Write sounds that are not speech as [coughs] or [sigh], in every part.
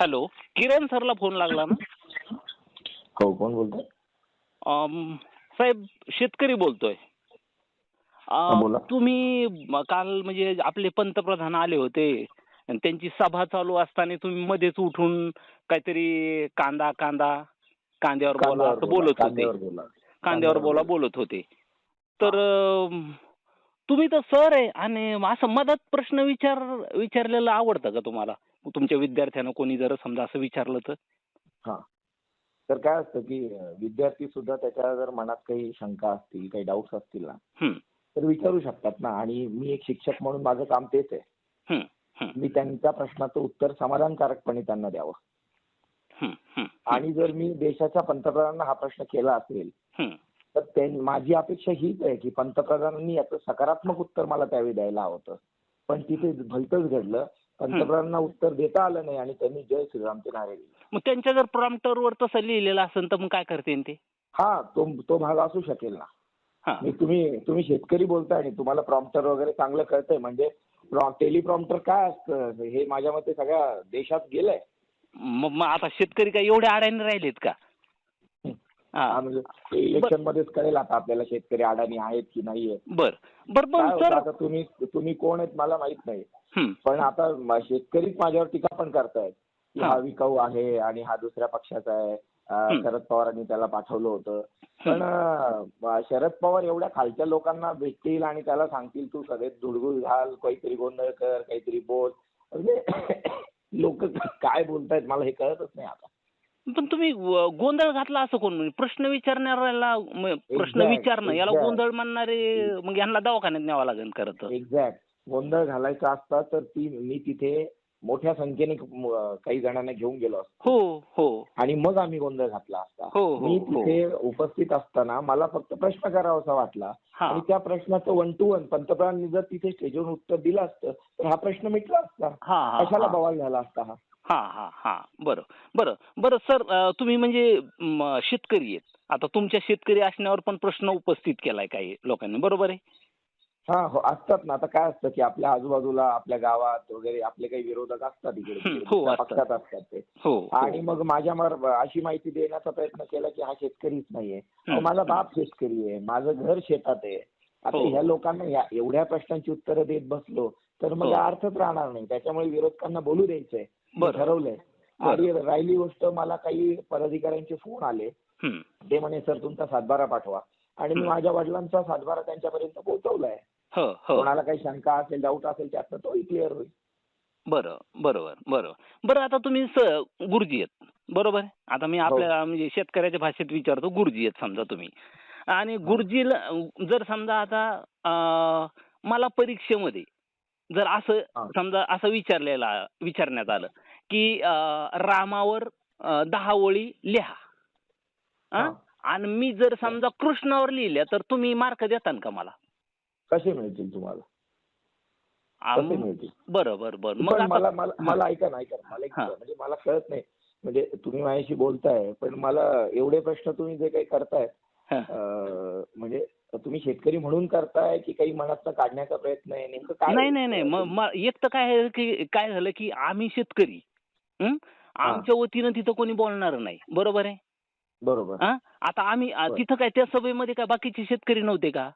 Hello. किरण सरला phone लागला ना? हो कोण बोलतोय? साहेब शेतकरी बोलतोय. बोला. तुम्ही म- काल म्हणजे आपले पंतप्रधान आले होते आणि त्यांची सभा चालू असताना तुम्ही मध्येच उठून काहीतरी कांदा कांदा कांद्यावर बोला कांद्यावर असं बोला, बोलत होते. कांद्यावर बोला. कांद्यावर बोला बोलत होते. तर तुम्ही तर सर आहे आणि असं मदत प्रश्न विचार विचारलेला आवडतं का तुम्हाला? तुमच्या विद्यार्थ्यांना कोणी जर समजा असं विचारलं तर? हा. तर काय असतं की विद्यार्थी सुद्धा त्याच्या जर मनात काही शंका असतील काही डाऊट्स असतील ना तर विचारू शकतात ना. आणि मी एक शिक्षक म्हणून माझं काम तेच आहे. मी त्यांच्या प्रश्नाचं उत्तर समाधानकारकपणे त्यांना द्यावं. आणि जर मी देशाच्या पंतप्रधानांना हा प्रश्न केला असेल. तर माझी अपेक्षा हीच आहे की पंतप्रधानांनी याचं सकारात्मक उत्तर मला त्यावेळी द्यायला हवं होतं. पण तिथे भलतंच घडलं. पंतप्रधानांना उत्तर देता आलं नाही आणि त्यांनी जय श्रीरामचे नारे दिले. मग त्यांच्या जर प्रॉम्प्टरवर तसं लिहिलेलं असेल तर मग काय करते ते? हा तो तो भाग असू शकेल ना. हा. तुम्ही तुम्ही शेतकरी बोलताय आणि तुम्हाला प्रॉम्प्टर वगैरे चांगलं कळतंय. म्हणजे टेलिप्रॉम्प्टर काय असतं? हे माझ्या मते सगळ्या देशात गेलंय. मग मग आता शेतकरी काय एवढे अडाणी राहिलेत का? हा, हा म्हणजे इलेक्शन मध्येच कळेल आता आपल्याला शेतकरी अडाणी आहेत की नाहीये बर. बर काय पण होतं सर आता तुम्ही तुम्ही कोण आहेत मला माहीत नाही. पण आता शेतकरीच माझ्यावर टीका पण करतायत की हा. विकाऊ आहे आणि हा दुसऱ्या पक्षाचा आहे. शरद पवारांनी त्याला पाठवलं होतं. पण शरद पवार एवढ्या खालच्या लोकांना भेटतील आणि त्याला सांगतील तू सगळे धुडगुळ घाल काहीतरी गोंधळ कर काहीतरी बोल. म्हणजे [coughs] लोक काय बोलतायत मला हे कळतच नाही आता. पण तुम्ही गोंधळ घातला असं कोण? म्हणजे प्रश्न विचारणाऱ्याला प्रश्न विचारणं याला. गोंधळ म्हणणारे मग यांना दवाखान्यात न्यावं लागेल खरं तर. एक्झॅक्ट गोंधळ घालायचा असता तर ती मी तिथे मोठ्या संख्येने काही जणांना घेऊन गेलो असतो. हो हो. आणि मग आम्ही गोंधळ घातला असता. हो, हो, मी हो. तिथे उपस्थित असताना मला फक्त प्रश्न करावासा वाटला. हा. आणि त्या प्रश्नाचं वन टू वन पंतप्रधानांनी जर तिथे स्टेजवर उत्तर दिलं असतं तर हा प्रश्न मिटला असता. हा हा कशाला हा. बवाल झाला असता हा? हा हा हा. बरं बरं. बरं सर तुम्ही म्हणजे शेतकरी आहेत. आता तुमच्या शेतकरी असण्यावर पण प्रश्न उपस्थित केलाय काही लोकांनी. बरोबर आहे? हा हो असतात ना आता काय असतं की आपल्या आजूबाजूला आपल्या गावात वगैरे आपले काही विरोधक असतात इकडे हं, त्या असतात. पक्षात असतात ते हो हो. आणि मग माझ्या मार अशी माहिती देण्याचा प्रयत्न केला की हा शेतकरीच नाहीये अहो. माझा बाप शेतकरी आहे माझं घर शेतात आहे आता हो. ह्या लोकांना या एवढ्या प्रश्नांची उत्तरं देत बसलो तर मग हो. अर्थच राहणार नाही त्याच्यामुळे विरोधकांना बोलू द्यायचंय मी बरं. ठरवलंय. आणि राहिली गोष्ट मला काही पदाधिकाऱ्यांचे फोन आले हं. ते म्हणे सर तुमचा सातबारा पाठवा आणि मी. माझ्या वडिलांचा सातबारा त्यांच्यापर्यंत पोहोचवलाय कोणाला काही शंका असेल डाऊट असेल त्यातनं तोही क्लिअर होईल. बरं बरोबर बरोबर. बरं आता तुम्ही गुरुजी आहेत. बरोबर? आहे? आता मी आपल्या म्हणजे शेतकऱ्याच्या भाषेत विचारतो गुरुजी आहेत समजा तुम्ही. आणि गुरुजीला जर समजा आता मला परीक्षेमध्ये जर असं हा. समजा असं विचारलेला विचारण्यात आलं की रामावर दहा ओळी लिहा. हा. आणि मी जर समजा कृष्णावर लिहिल्या तर तुम्ही मार्क देताल का मला? कसे मिळतील तुम्हाला? कसे मिळतील? बरं बरं बरं. मग पण आता- मला मला मला ऐका ना ऐका. मला. म्हणजे मला कळत नाही. म्हणजे तुम्ही माझ्याशी बोलताय पण मला एवढे प्रश्न तुम्ही जे काही करताय म्हणजे तुम्ही शेतकरी म्हणून करताय की काही मनातनं काढण्याचा प्रयत्न आहे? नेमकं काय नाही नाही नाही. म- म- एक तर काय की काय झालं की आम्ही शेतकरी? आमच्या वतीनं तिथं कोणी बोलणार नाही. बरोबर आहे? बरोबर? आता आम्ही. तिथं काय त्या सभेमध्ये काय बाकीचे शेतकरी नव्हते का?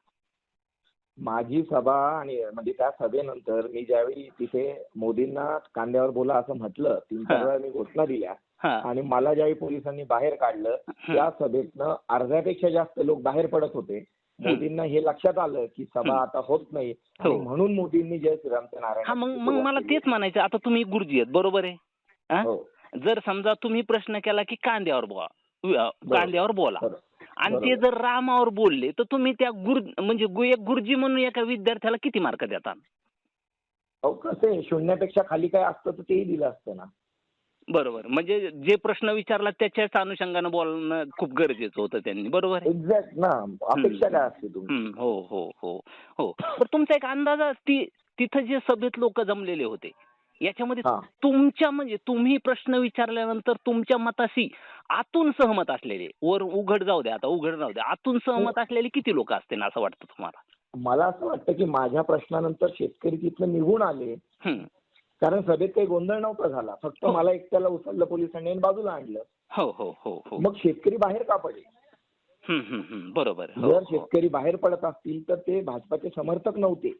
माझी सभा आणि म्हणजे त्या सभेनंतर मी ज्यावेळी तिथे मोदींना कांद्यावर बोला असं म्हटलं तीन चार. वेळा मी घोषणा दिल्या आणि मला ज्यावेळी पोलिसांनी बाहेर काढलं. त्या सभेतनं अर्ध्यापेक्षा जास्त लोक बाहेर पडत होते मोदींना हे लक्षात आलं की सभा. आता होत नाही हो. म्हणून मोदींनी जय श्रीरामचे नारायण हा मग मला तेच म्हणायचं आता तुम्ही गुरुजी आहेत बरोबर आहे हा? जर समजा तुम्ही प्रश्न केला की कांद्यावर बोला कांद्यावर बोला. आणि ते. जर रामावर बोलले तर तुम्ही त्या गुरु म्हणजे एक गुरुजी म्हणून एका विद्यार्थ्याला किती मार्क देता? अहो कसं आहे शून्यापेक्षा खाली काय असतं तर तेही दिलं असतं ना. बरोबर. म्हणजे जे प्रश्न विचारला त्याच्याच अनुषंगानं बोलणं खूप गरजेचं होतं त्यांनी. बरोबर एक्झॅक्ट ना. अपेक्षा काय असते तुमची? हो हो हो हो. तर तुमचा एक अंदाज ती तिथं जे सभेत लोक जमलेले होते याच्यामध्ये हा. तुमच्या म्हणजे तुम्ही प्रश्न विचारल्यानंतर तुमच्या मताशी आतून सहमत असलेले. वर उघड जाऊ द्या आता उघड जाऊ द्या. आतून सहमत असलेले किती लोक असतील असं वाटतं तुम्हाला? मला असं वाटतं की माझ्या प्रश्नानंतर शेतकरी तिथनं निघून आले. कारण सभेत काही गोंधळ नव्हता झाला. फक्त हो. मला एकट्याला उचललं पोलिसांनी बाजूला आणलं. हो हो हो हो. मग शेतकरी बाहेर का पडले. बरोबर. हो, जर हो. शेतकरी बाहेर पडत असतील तर ते भाजपाचे समर्थक नव्हते.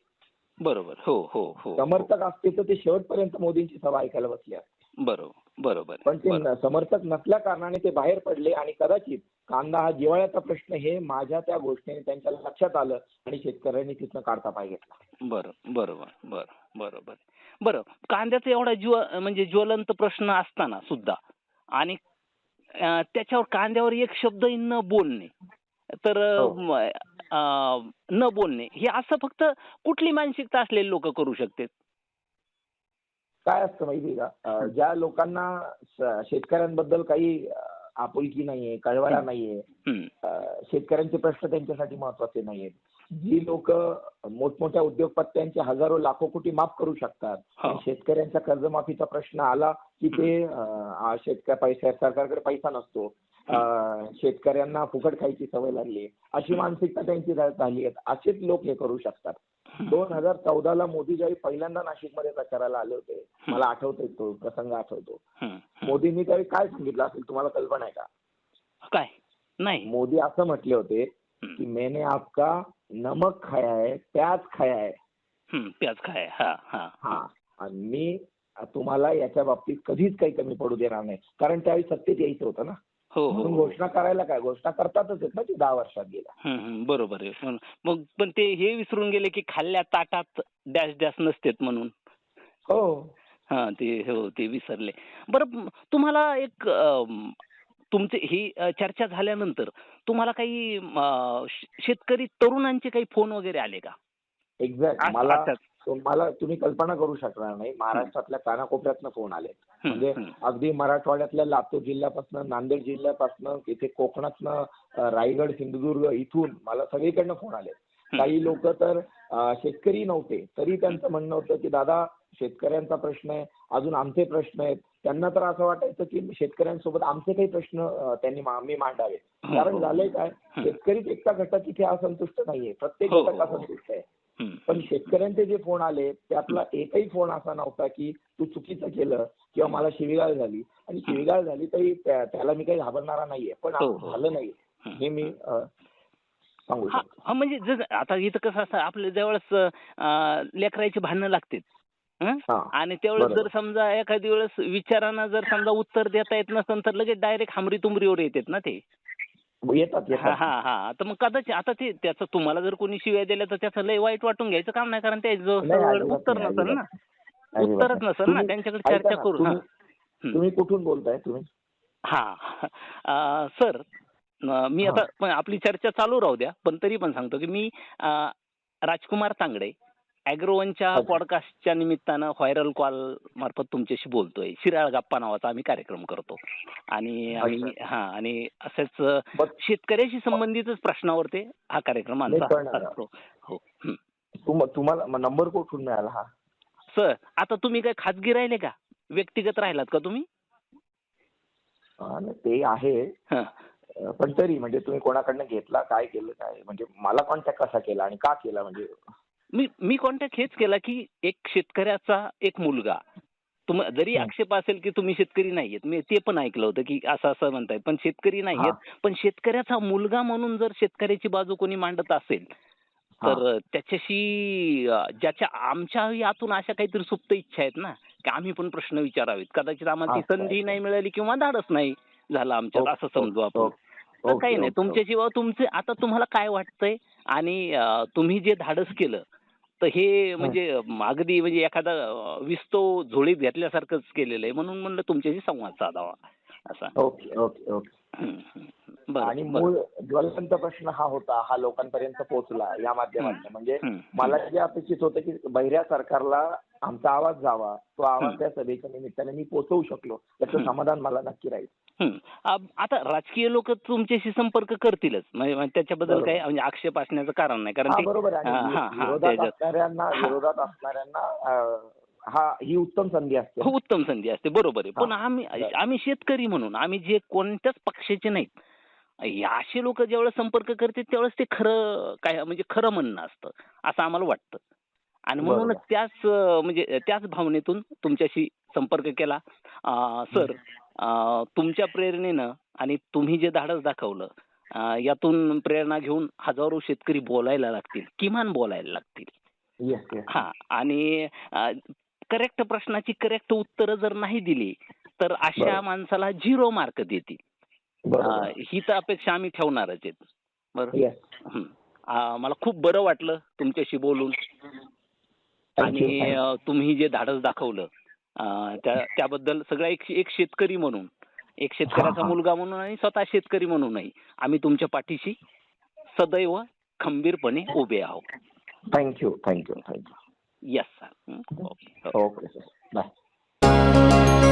बरोबर. हो हो हो समर्थक असते तर ते शेवटपर्यंत मोदींची सभा ऐकायला बसले असते बरोबर बरोबर पण ते बरोबर. समर्थक नसल्या कारणाने ते बाहेर पडले आणि कदाचित कांदा हा जिवाळ्याचा प्रश्न हे माझ्या त्या गोष्टीने त्यांच्या लक्षात आलं आणि शेतकऱ्यांनी तिथनं काढता पाय घेतला. बरं बरोबर बरं बरोबर. बरं कांद्याचा एवढा ज्व म्हणजे ज्वलंत प्रश्न असताना सुद्धा आणि त्याच्यावर कांद्यावर एक शब्दही न बोलणे तर हो. न बोलणे. हे असं फक्त कुठली मानसिकता असलेले लोक करू शकतात? काय असतं माहिती का? ज्या लोकांना शेतकऱ्यांबद्दल काही आपुलकी नाहीये कळवळा नाहीये शेतकऱ्यांचे प्रश्न त्यांच्यासाठी महत्त्वाचे नाहीयेत. जी लोक मोठमोठ्या उद्योगपत्यांचे हजारो लाखो कोटी माफ करू शकतात हो. शेतकऱ्यांचा कर्जमाफीचा प्रश्न आला की ते पैसा सरकारकडे पैसा नसतो शेतकऱ्यांना फुकट खायची सवय लागली. अशी मानसिकता त्यांची झाली आहे असेच लोक हे करू शकतात. दोन हजार चौदाला मोदी ज्यावेळी पहिल्यांदा नाशिकमध्ये प्रचाराला आले होते. मला आठवतोय तो प्रसंग आठवतो. मोदींनी त्यावेळी काय सांगितलं असेल तुम्हाला कल्पना आहे का? काय? नाही. मोदी असं म्हटले होते की मैंने आपका नमक खाया है प्याज खाया है. हम्म, प्याज खाय हा. हा हा. आणि मी तुम्हाला याच्या बाबतीत कधीच काही कमी पडू देणार नाही. कारण त्यावेळी सत्तेत यायचं होतं ना. हो हो हो. घोषणा करायला काय? घोषणा करतातच आहेत ना ती दहा वर्षात गेल्या. बरोबर आहे. मग पण ते हे विसरून गेले की खाल्ल्या ताटात डॅश डॅश नसतेत म्हणून. हो. हा ते हो ते विसरले. बरं तुम्हाला एक तुमचे ही चर्चा झाल्यानंतर तुम्हाला काही शेतकरी तरुणांचे काही फोन वगैरे आले का? एक्झॅक्ट मला आता- मला तुम्ही कल्पना करू शकणार नाही. महाराष्ट्रातल्या कानाकोपऱ्यातनं फोन आले म्हणजे. अगदी मराठवाड्यातल्या लातूर जिल्ह्यापासून नांदेड जिल्ह्यापासून इथे कोकणातनं रायगड सिंधुदुर्ग इथून मला सगळीकडनं फोन आले काही लोक तर शेतकरी नव्हते. तरी त्यांचं म्हणणं होतं की दादा शेतकऱ्यांचा प्रश्न आहे. अजून आमचे प्रश्न आहेत. त्यांना तर असं वाटायचं की शेतकऱ्यांसोबत आमचे काही प्रश्न त्यांनी मी मांडावे हो, कारण हो. झालंय काय. शेतकरीच एकटा घटक इथे असंतुष्ट नाहीये. प्रत्येक हो, घटक. असंतुष्ट आहे. पण शेतकऱ्यांचे जे फोन आले त्यातला एकही फोन असा नव्हता की तू चुकीचं केलं किंवा मला शिवीगाळ झाली. आणि शिवीगाळ झाली तरी त्या- त्याला मी काही घाबरणारा नाहीये. पण हो, हो. झालं नाही. हे मी सांगू शकतो. म्हणजे आता इथं कसं असतं आपल्या जवळच अ, लेकराची भांडणं लागतात. हं? हा आणि त्यावेळेस जर. समजा एखादी वेळेस विचारांना जर समजा उत्तर देता येत नसेल तर लगेच डायरेक्ट हमरी तुमरीवर येतात ना ते. येतात हा येतात. हा हा तर मग कदाचित आता ते त्याचं तुम्हाला जर कोणी शिव्या दिल्या तर त्याचं लय वाईट वाटून घ्यायचं काम नाही कारण ते उत्तर नसेल ना. उत्तरच. नसेल ना त्यांच्याकडे चर्चा ना, करू हा तुम्ही- कुठून बोलताय तुम्ही? हा. सर मी. आता आपली चर्चा चालू राहू द्या पण तरी पण सांगतो की मी राजकुमार तांगडे अॅग्रोवनच्या. पॉडकास्टच्या निमित्तानं व्हायरल कॉल मार्फत तुमच्याशी बोलतोय. शिराळ गप्पा नावाचा आम्ही कार्यक्रम करतो. आणि आम्ही हा आणि असंच शेतकऱ्याशी संबंधितच प्रश्नावर ते हा कार्यक्रम आमचा. असतो. हो. हं. तुम- तुम्हाला नंबर कुठून मिळाला हा? सर आता तुम्ही काय खाजगी राहिले का? व्यक्तिगत राहिलात का तुम्ही? हा, ते आहे. हं. पण तरी म्हणजे तुम्ही कोणाकडनं घेतला काय केलं काय? म्हणजे मला कॉन्टॅक्ट कसा केला आणि का केला म्हणजे मी मी कॉन्टॅक्ट हेच केला की एक शेतकऱ्याचा एक मुलगा. तुम जरी. आक्षेप असेल की तुम्ही शेतकरी नाहीयेत मी ते पण ऐकलं होतं की असं असं म्हणताय. पण शेतकरी नाहीयेत पण शेतकऱ्याचा मुलगा म्हणून जर शेतकऱ्याची बाजू कोणी मांडत असेल तर त्याच्याशी ज्याच्या आमच्या यातून अशा काहीतरी सुप्त इच्छा आहेत ना की आम्ही पण प्रश्न विचारावेत. कदाचित आम्हाला ती संधी. नाही मिळाली किंवा धाडच नाही झालं आमच्यात असं समजू आपण. तर काही नाही तुमच्याशी बाबा तुमचे आता तुम्हाला काय वाटतंय आणि तुम्ही जे धाडस केलं तर हे म्हणजे अगदी म्हणजे एखादा विस्तो झोळीत घेतल्यासारखंच केलेलं आहे. म्हणून म्हणलं तुमच्याशी संवाद साधावा. असा. Okay okay okay. आणि. मूळ ज्वलंत प्रश्न हा होता हा लोकांपर्यंत पोहोचला या माध्यमातून. म्हणजे मला जे अपेक्षित होतं की बहिऱ्या सरकारला आमचा आवाज जावा तो आवाज. त्या सभेच्या निमित्ताने मी पोहोचवू शकलो. त्याचं. समाधान मला नक्की राहील. आता राजकीय लोक तुमच्याशी संपर्क करतीलच. म्हणजे म्हणजे त्याच्याबद्दल. काही म्हणजे आक्षेप असण्याचं कारण नाही. कारण बरोबर आहे. विरोधात असणाऱ्यांना हा. हा उत्तम संधी असते हो उत्तम संधी असते बरोबर आहे पण. आम्ही. आम्ही शेतकरी म्हणून आम्ही जे कोणत्याच पक्षाचे नाहीत असे लोक ज्यावेळेस संपर्क करतात त्यावेळेस ते खरं काय म्हणजे खरं म्हणणं असतं असं आम्हाला वाटतं आणि म्हणूनच बरोबर. त्याच म्हणजे त्याच भावनेतून तुमच्याशी संपर्क केला सर तुमच्या प्रेरणेनं आणि तुम्ही जे धाडस दाखवलं यातून प्रेरणा घेऊन हजारो शेतकरी बोलायला लागतील किमान बोलायला लागतील हा आणि करेक्ट प्रश्नाची करेक्ट उत्तरं जर नाही दिली तर अशा. माणसाला झिरो मार्क देतील. ही तर अपेक्षा आम्ही ठेवणारच आहेत. बरं? मला खूप बरं वाटलं तुमच्याशी बोलून. आणि तुम्ही जे धाडस दाखवलं त्याबद्दल सगळा एक एक शेतकरी म्हणून एक शेतकऱ्याचा. मुलगा म्हणून आणि स्वतः शेतकरी म्हणूनही आम्ही तुमच्या पाठीशी सदैव खंबीरपणे उभे आहोत. Thank you thank you thank you yes sir okay okay sir bye